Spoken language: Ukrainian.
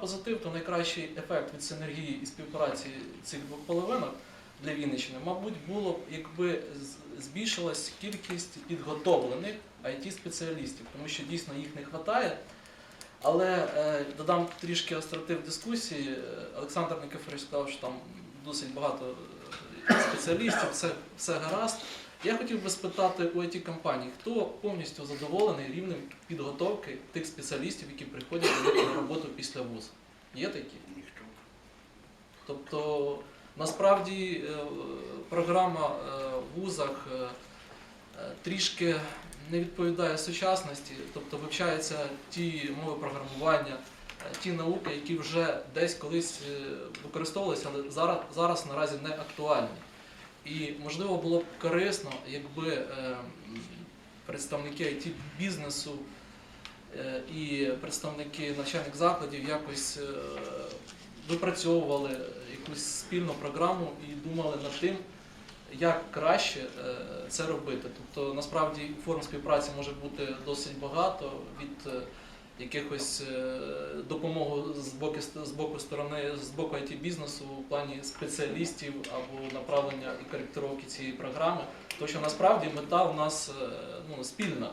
позитив, то найкращий ефект від синергії і співпраці цих двох половинок для Вінниччини, мабуть, було б, якби збільшилась кількість підготовлених IT-спеціалістів, тому що дійсно їх не вистачає. Але е, додам трішки остроти в дискусії. Олександр Никифорович сказав, що там досить багато е, спеціалістів, все, все гаразд. Я хотів би спитати у it компаній, хто повністю задоволений рівнем підготовки тих спеціалістів, які приходять на роботу після вузу? Є такі? Ніхто. Тобто насправді е, програма е, в вузах е, трішки не відповідає сучасності, тобто вивчаються ті мови програмування, ті науки, які вже десь колись використовувалися, але зараз, зараз наразі не актуальні. І можливо було б корисно, якби представники it бізнесу і представники навчальних закладів якось е, випрацьовували якусь спільну програму і думали над тим, як краще е, це робити. Тобто насправді форм співпраці може бути досить багато від е, якихось е, допомоги з боку, з боку сторони, з боку it бізнесу в плані спеціалістів або направлення і коректировки цієї програми. Тому що насправді мета у нас е, ну, спільна.